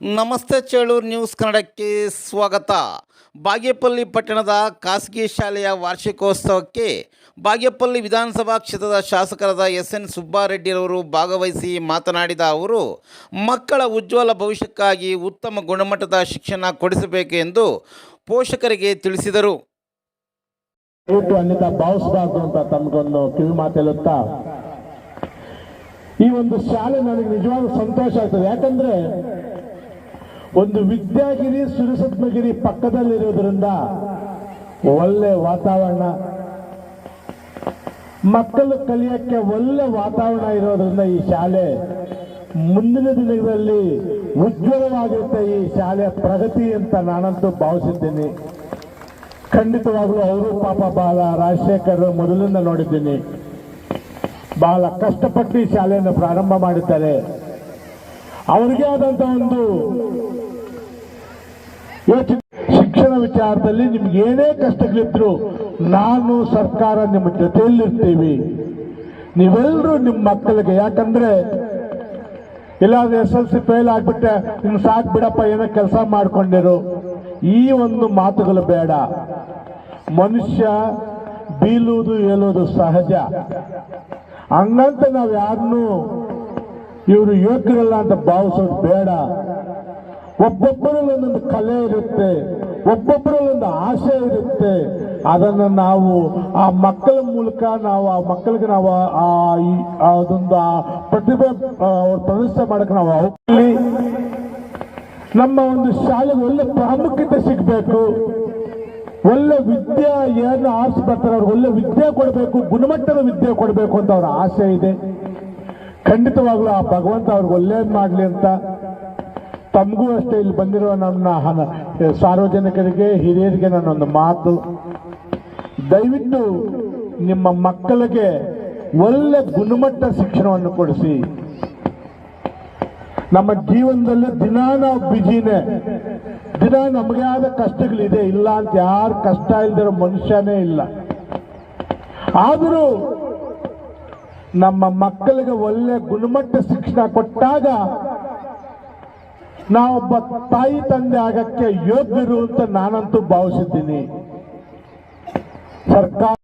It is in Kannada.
ನಮಸ್ತೆ ಚೇಳೂರು ನ್ಯೂಸ್ ಕನ್ನಡಕ್ಕೆ ಸ್ವಾಗತ. ಬಾಗೇಪಲ್ಲಿ ಪಟ್ಟಣದ ಖಾಸಗಿ ಶಾಲೆಯ ವಾರ್ಷಿಕೋತ್ಸವಕ್ಕೆ ಬಾಗೇಪಲ್ಲಿ ವಿಧಾನಸಭಾ ಕ್ಷೇತ್ರದ ಶಾಸಕರಾದ ಎಸ್ ಎನ್ ಸುಬ್ಬಾರೆಡ್ಡಿರವರು ಭಾಗವಹಿಸಿ ಮಾತನಾಡಿದ ಅವರು, ಮಕ್ಕಳ ಉಜ್ವಲ ಭವಿಷ್ಯಕ್ಕಾಗಿ ಉತ್ತಮ ಗುಣಮಟ್ಟದ ಶಿಕ್ಷಣ ಕೊಡಿಸಬೇಕು ಎಂದು ಪೋಷಕರಿಗೆ ತಿಳಿಸಿದರು. ಈ ಒಂದು ಶಾಲೆ ನನಗೆ ನಿಜವಾದ ಸಂತೋಷ ಆಗ್ತದೆ. ಯಾಕಂದ್ರೆ ಒಂದು ವಿದ್ಯಾಗಿರಿ ಸುರಸತ್ಮಗಿರಿ ಪಕ್ಕದಲ್ಲಿರೋದ್ರಿಂದ ಒಳ್ಳೆ ವಾತಾವರಣ. ಮಕ್ಕಳು ಕಲಿಯಕ್ಕೆ ಒಳ್ಳೆ ವಾತಾವರಣ ಇರೋದ್ರಿಂದ ಈ ಶಾಲೆ ಮುಂದಿನ ದಿನಗಳಲ್ಲಿ ಉಜ್ವಲವಾಗಿರುತ್ತೆ ಈ ಶಾಲೆಯ ಪ್ರಗತಿ ಅಂತ ನಾನಂತೂ ಭಾವಿಸಿದ್ದೀನಿ. ಖಂಡಿತವಾಗ್ಲೂ ಅವರು ಪಾಪ ಬಹಳ ರಾಜಶೇಖರ್ ಮೊದಲಿಂದ ನೋಡಿದ್ದೀನಿ. ಬಹಳ ಕಷ್ಟಪಟ್ಟು ಈ ಶಾಲೆಯನ್ನು ಪ್ರಾರಂಭ ಮಾಡಿದ್ದಾರೆ. ಅವರಿಗೆ ಆದಂತ ಒಂದು ಯೋಚನೆ. ಶಿಕ್ಷಣ ವಿಚಾರದಲ್ಲಿ ನಿಮ್ಗೆ ಏನೇ ಕಷ್ಟಗಳಿದ್ರು ನಾನು ಸರ್ಕಾರ ನಿಮ್ಮ ಜೊತೆಯಲ್ಲಿರ್ತೀವಿ. ನೀವೆಲ್ಲರೂ ನಿಮ್ಮ ಮಕ್ಕಳಿಗೆ, ಯಾಕಂದ್ರೆ ಇಲ್ಲಾಂದ್ರೆ ಎಸ್ ಎಲ್ ಸಿ ಫೇಲ್ ಆಗ್ಬಿಟ್ಟೆ ಇನ್ನು ಸಾಕು ಬಿಡಪ್ಪ, ಏನೋ ಕೆಲಸ ಮಾಡ್ಕೊಂಡಿರು. ಈ ಒಂದು ಮಾತುಗಳು ಬೇಡ. ಮನುಷ್ಯ ಬೀಳುವುದು ಹೇಳುವುದು ಸಹಜ. ಹಂಗಂತ ನಾವು ಯಾರನ್ನೂ ಇವರು ಯೋಗ್ಯರಲ್ಲ ಅಂತ ಭಾವಿಸೋದು ಬೇಡ. ಒಬ್ಬೊಬ್ಬರಲ್ಲಿ ಒಂದೊಂದು ಕಲೆ ಇರುತ್ತೆ, ಒಬ್ಬೊಬ್ಬರಲ್ಲಿ ಒಂದು ಆಸೆ ಇರುತ್ತೆ. ಅದನ್ನು ನಾವು ಆ ಮಕ್ಕಳ ಮೂಲಕ ನಾವು ಆ ಮಕ್ಕಳಿಗೆ ನಾವು ಆ ಅದೊಂದು ಆ ಪ್ರತಿಭೆ ಅವ್ರು ಪ್ರದರ್ಶನ ಮಾಡಕ್ಕೆ ನಾವು ನಮ್ಮ ಒಂದು ಶಾಲೆಗೆ ಒಳ್ಳೆ ಪ್ರಾಮುಖ್ಯತೆ ಸಿಗಬೇಕು. ಒಳ್ಳೆ ವಿದ್ಯೆ ಏನು ಆರಿಸಿ ಅವ್ರಿಗೆ ಒಳ್ಳೆ ವಿದ್ಯೆ ಕೊಡಬೇಕು, ಗುಣಮಟ್ಟದ ವಿದ್ಯೆ ಕೊಡಬೇಕು ಅಂತ ಅವರ ಆಸೆ ಇದೆ. ಖಂಡಿತವಾಗ್ಲೂ ಆ ಭಗವಂತ ಅವ್ರಿಗೆ ಒಳ್ಳೇದು ಮಾಡಲಿ ಅಂತ ತಮಗೂ ಅಷ್ಟೇ ಇಲ್ಲಿ ಬಂದಿರುವ ನನ್ನ ಹಣ ಸಾರ್ವಜನಿಕರಿಗೆ, ಹಿರಿಯರಿಗೆ ನನ್ನೊಂದು ಮಾತು. ದಯವಿಟ್ಟು ನಿಮ್ಮ ಮಕ್ಕಳಿಗೆ ಒಳ್ಳೆ ಗುಣಮಟ್ಟ ಶಿಕ್ಷಣವನ್ನು ಕೊಡಿಸಿ. ನಮ್ಮ ಜೀವನದಲ್ಲಿ ದಿನ ನಾವು ಬಿಜಿನೇ ದಿನ ನಮಗೆ ಆದ ಕಷ್ಟಗಳಿದೆ ಇಲ್ಲ ಅಂತ ಯಾರು ಕಷ್ಟ ಇಲ್ದಿರೋ ಮನುಷ್ಯನೇ ಇಲ್ಲ. ಆದರೂ ನಮ್ಮ ಮಕ್ಕಳಿಗೆ ಒಳ್ಳೆ ಗುಣಮಟ್ಟ ಶಿಕ್ಷಣ ಕೊಟ್ಟಾಗ ನಾವೊಬ್ಬ ತಾಯಿ ತಂದೆ ಆಗಕ್ಕೆ ಯೋಗ್ಯರು ಅಂತ ನಾನಂತೂ ಭಾವಿಸಿದ್ದೀನಿ. ಸರ್ಕಾರ